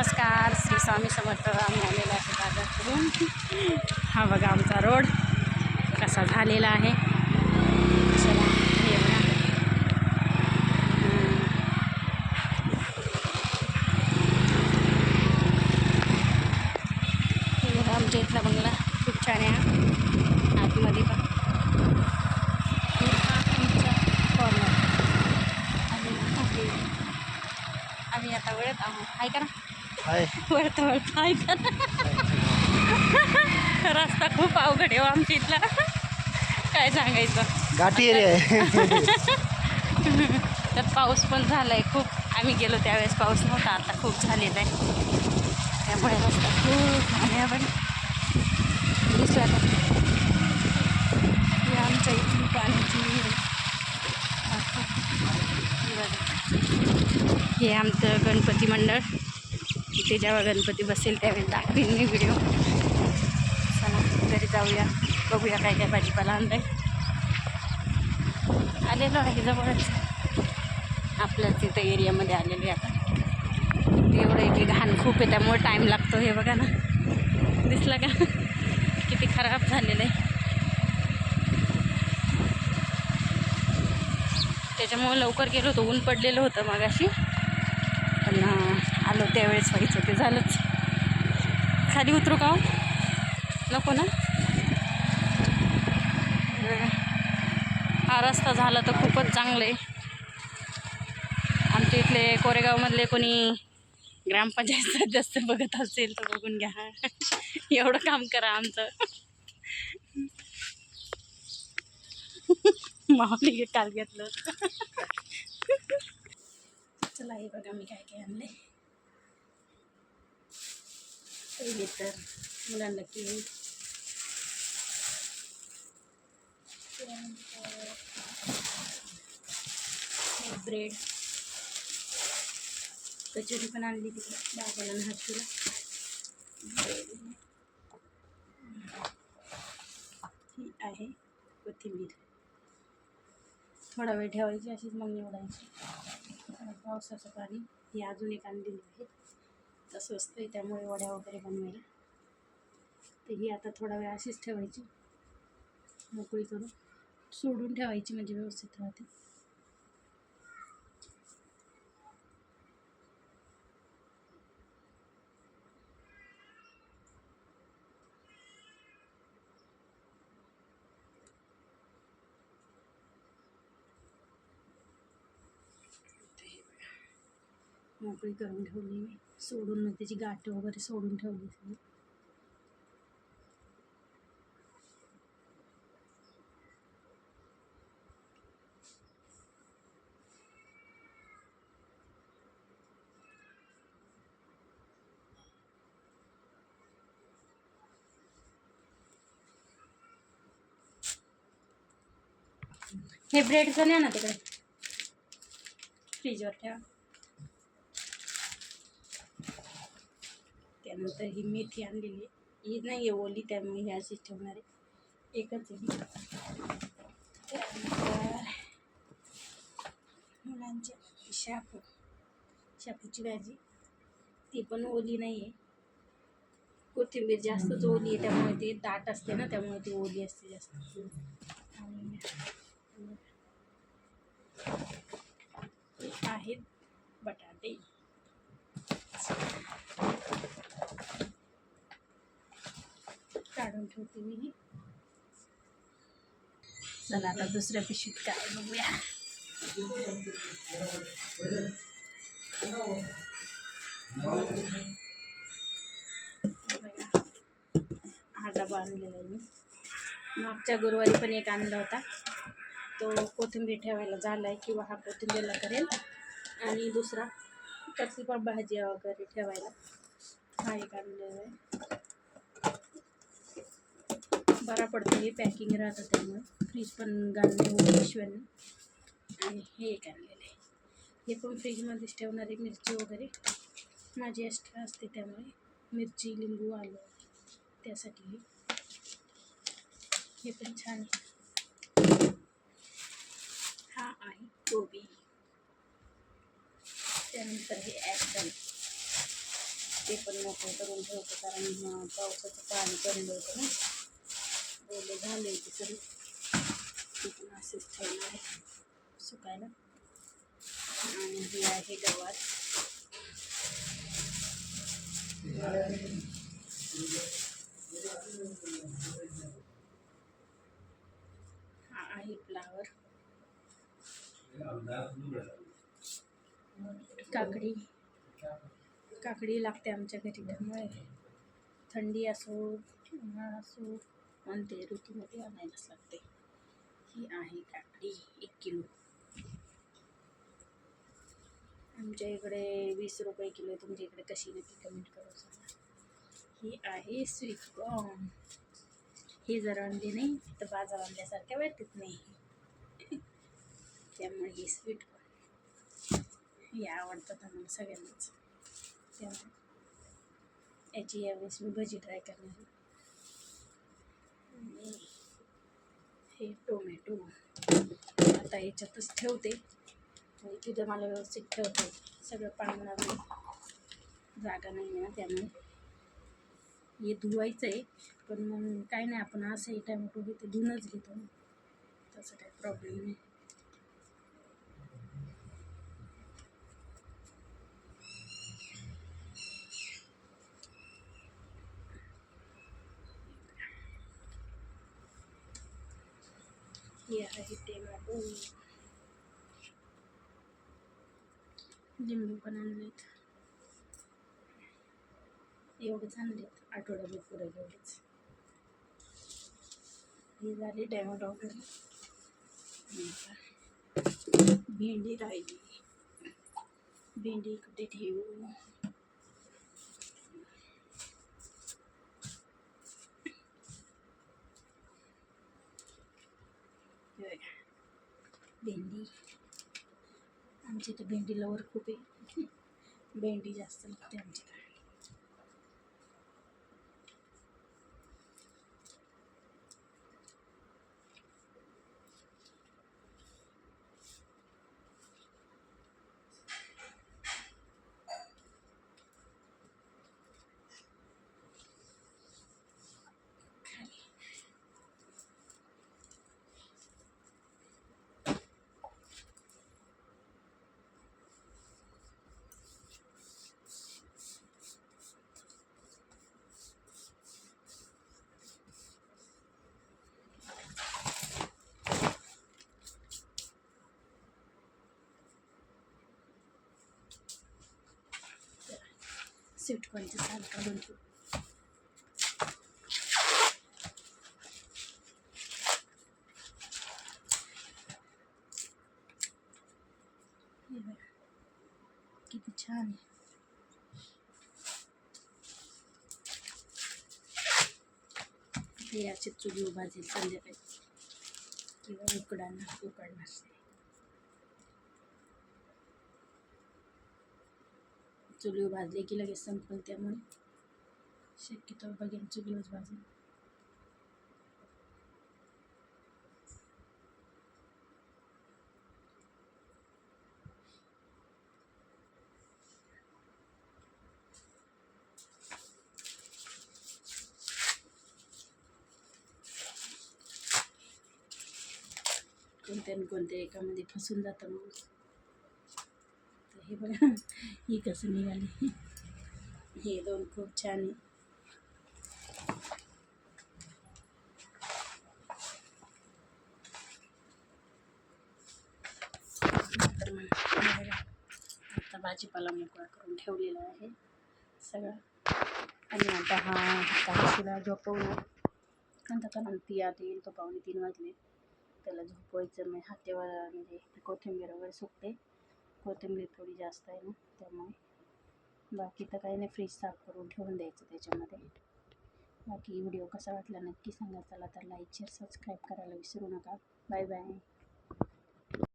नमस्कार श्री स्वामी समर्थ आम्ही आलेलो आहे बाजारकडून. हा बघा आमचा रोड कसा झालेला आहे. चला हे बघा. आमच्या इथला बंगला खूप छान आहे. आतमध्ये पण. आम्ही आता वेळेत आहोत. ऐका ना? वळत वळत ऐका रस्ता खूप अवघड आहे हो आमच्या इथला. काय सांगायचं? घाटी एरिया आहे. त्यात पाऊस पण झाला आहे खूप. आम्ही गेलो त्यावेळेस पाऊस नव्हता आता खूप झालेला आहे. त्यामुळे रस्ता खूप आणि आपण दिसला ही आमच्या इथली पाण्याची विहीर. हे आमचं गणपती मंडळ. इथे जेव्हा गणपती बसेल त्यावेळी दाखवीन मी व्हिडिओ चला घरी जाऊया. बघूया काय काय भाजीपाला आणलाय. आलेलो आहे जवळच. आपल्याच तिथं एरियामध्ये आलेले आता. एवढं आहे की घाण खूप आहे त्यामुळे टाईम लागतो हे बघा ना. दिसला का? किती खराब झालेलं आहे. त्याच्यामुळं लवकर गेलो होतो ऊन पडलेलं होतं मगाशी. आलो त्यावेळेस व्हायचं ते झालंच. खाली उतरू का हो? नको ना? हा रस्ता झाला तर खूपच चांगलं आहे. आमच्या इथले कोरेगावमधले कोणी ग्रामपंचायत सदस्य बघत असेल तर बघून घ्या. एवढं काम करा आमचं. माऊली काल घेतलं. चला हे बघा मी काय काय आणले पहिले तर मुलांना केळी ब्रेड. कचोरी पण आणली तिकडे दादाला आणि हर्षूला ही आहे कोथिंबीर. थोडा वेळ ठेवायची अशीच मग निवडायची. पावसाचं पाणी ही अजून एक आणलेली आहे. तसं स्वस्त आहे त्यामुळे वड्या वगैरे बनवायला. तर ही आता थोडा वेळ अशीच ठेवायची. मोकळी करून सोडून ठेवायची म्हणजे व्यवस्थित राहते. मोकळी करून ठेवली मी. सोडून मग त्याची गाठी वगैरे सोडून ठेवली तुम्ही हे ब्रेडचं नाही ना तिकडे? फ्रीजवर ठेवा. त्यानंतर ही मेथी आणलेली आहे. ही नाही आहे ओली त्यामुळे ही अशीच ठेवणार आहे. एकच आहे. त्यानंतर मुलांचे शापू शापूची भाजी. ती पण ओली नाही आहे. कोथिंबीर जास्तच ओली आहे त्यामुळे ती दाट असते ना त्यामुळे ती ओली असते जास्त. आणि आहेत बटाटे. काढून ठेवते मी. ही. चला आता दुसऱ्या पिशवीत काय बघूया. हा डबा आणलेला आहे मी. मागच्या गुरुवारी पण एक आणला होता. तो कोथिंबीर ठेवायला झाला आहे किंवा हा कोथिंबीरला करेल. आणि दुसरा कसली पण भाजी वगैरे ठेवायला. हा एक आणलेला आहे. बरा पडतो हे पॅकिंग राहतं त्यामुळे फ्रीज पण होते पिशव्यांनी आणि हे। पण फ्रीजमध्येच ठेवणार मिरची वगैरे माझी एक्स्ट्रा असते त्यामुळे मिरची लिंबू आलं। त्यासाठी हे। पण छान हा आहे गोबी त्यानंतर हे ॲपल ते पण मोकळं करून ठेवतो कारण पावसाचं पाणी कमी होतं ना ओले झाले ते सगळे तिथून असेच ठेवलं आहे. सुकायला आणि हे आहे गवार. हा आहे फ्लावर. काकडी. काकडी लागते आमच्या घरी त्यामुळे थंडी असो उन्हाळा असो कोणते ऋतूमध्ये आणायलाच लागते. ही आहे काकडी एक किलो. आमच्या इकडे वीस रुपये किलो तुमच्या इकडे कशी नक्की कमेंट करू सांगा. ही आहे स्वीट कॉर्न हे जर आणले नाही तर बाजार आणल्यासारख्या वाटत नाही. त्यामुळे ही स्वीट कॉर्न हे आवडतात आम्हाला सगळ्यांनाच. त्यामुळे याची यावेळेस मी भजी ट्राय करणार आहे. हे टोमॅटो. आता याच्यातच ठेवते. आणि तिथं मला व्यवस्थित ठेवते. सगळं पाण्याला जागा नाही आहे ना त्यामुळे. हे धुवायचं आहे पण मग काय नाही आपण असंही टोमॅटो घेते धुवूनच घेतो तसं काही प्रॉब्लेम नाही. हे आहे टोमॅटो लिंबू पण आणलेत एवढेच आणलेत आठवड्याभर पुरेल एवढेच ही झाली टॅमॅटो वगैरे. आणि भेंडी राहिली. भेंडी इकडे ठेवू हे बघा. भेंडी आमच्या इथे भेंडी लवर खूप आहे भेंडी जास्त लागते आमच्याकडे. स्वीट कॉर्नचे साल काढून ठेवू किती छान आहे. हे असे चुली भाजेल संध्याकाळी. किंवा उकडाणार उकडणार चुलीवर भाजले की लगेच संपल त्यामुळे. शक्यतो बघेन चुलीवरच भाजून. कोणत्या न कोणत्या एकामध्ये फसून जातं मग हे बघा ही कसं निघाली हे दोन खूप छान आहे तर मग आता भाजीपाला मोकळा करून ठेवलेला आहे. सगळा. आणि आता हा ताशीला झोपवणार. नंतर कारण ती आता येईल तो पावणे तीन वाजले. त्याला झोपवायचं मी हातेवर म्हणजे कोथिंबीर वगैरे सुकते. कोथिंबीर थोडी जास्त आहे ना त्यामुळे. बाकी तर काही नाही फ्रीज साफ करून ठेवून द्यायचं त्याच्यामध्ये. बाकी व्हिडिओ कसा वाटला नक्की सांगा चला तर लाईक शेअर सबस्क्राईब करायला विसरू नका. Bye bye